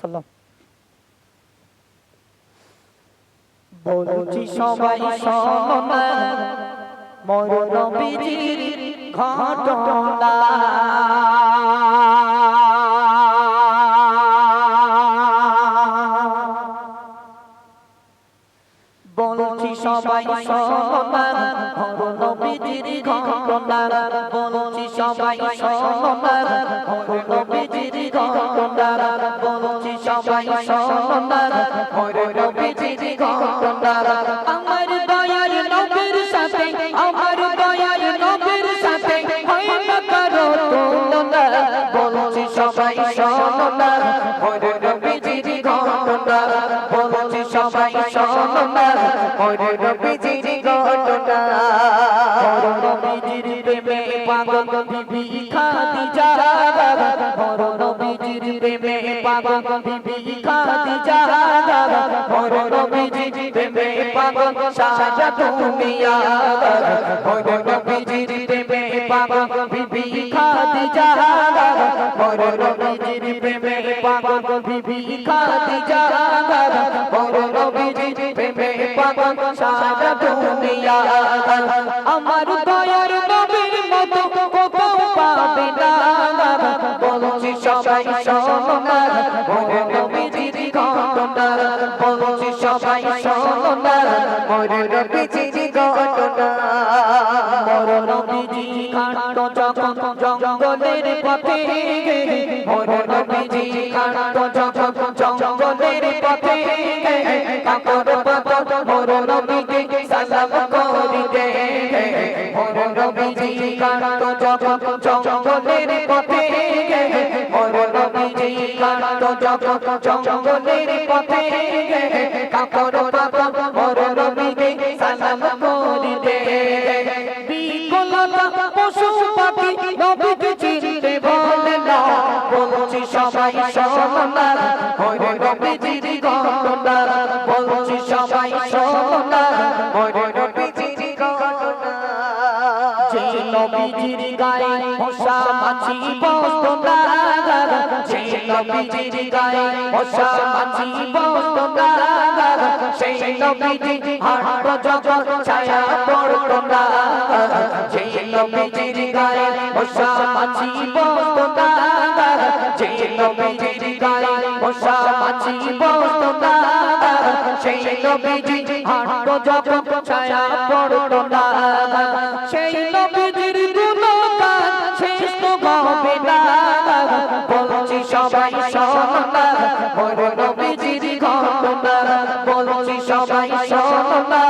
সাল্লাম বলছি সবাই শোনা মোর নবীজির ঘটনা। বলছি সবাই শোনা মোর নবীজির ঘটনা। বলছি সবাই শোনা মোর নবীজির ঘটনা বলছি সবাই শোনা মোর নবীজির ঘটনা নবীজির প্রেমে পাগল বিবি খাদিজা মোর নবীজির প্রেমে পাগল বিবি খাদিজা মোর নবীজির প্রেমে পাগল সারা দুনিয়া মোর নবীজির প্রেমে পাগল বিবি খাদিজা মোর নবীজির প্রেমে পাগল বিবি খাদিজা মোর নবীজির প্রেমে পাগল সারা দুনিয়া আমার দয়ার সবাই শোনা ঘটনা। মোর নবীজি পথে। মোর নবীজি কাণ্ড যখন জঙ্গলের পথে। কাকর মোর নবীজি কাণ্ড যখন জঙ্গলের পথে। মোর নবীজি কাণ্ড যখন জঙ্গলের পথে কাকর পথ মোর নবীকে সালাম করিতে। বিকলতা পশু পাখি নবীকে চিনতে বলে না। বলছি সবাই শোনা মোর নবীজির ঘটনা বলছি নবীজির গায়ে মশা মাছি বসত না যে নবীজির গায়ে মশা মাছি বসত না সেই নবীজি হাঁটত যখন ছায়া পড়ত না যে নবীজির গায়ে মশা মাছি বসত না যে নবীজির গায়ে মশা মাছি বসত না সেই নবীজি হাঁটত যখন ছায়া পড়ত না ঘটনা বলছি সবাই শোনা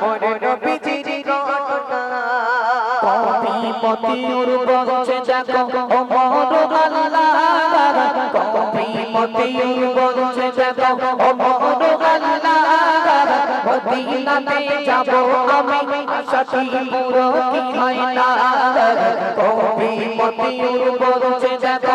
মোর নবীজির ঘটনা কবি যাব আমি আশাটি পুরো কি হয় না। কবি মতিউর বলছে, দেখো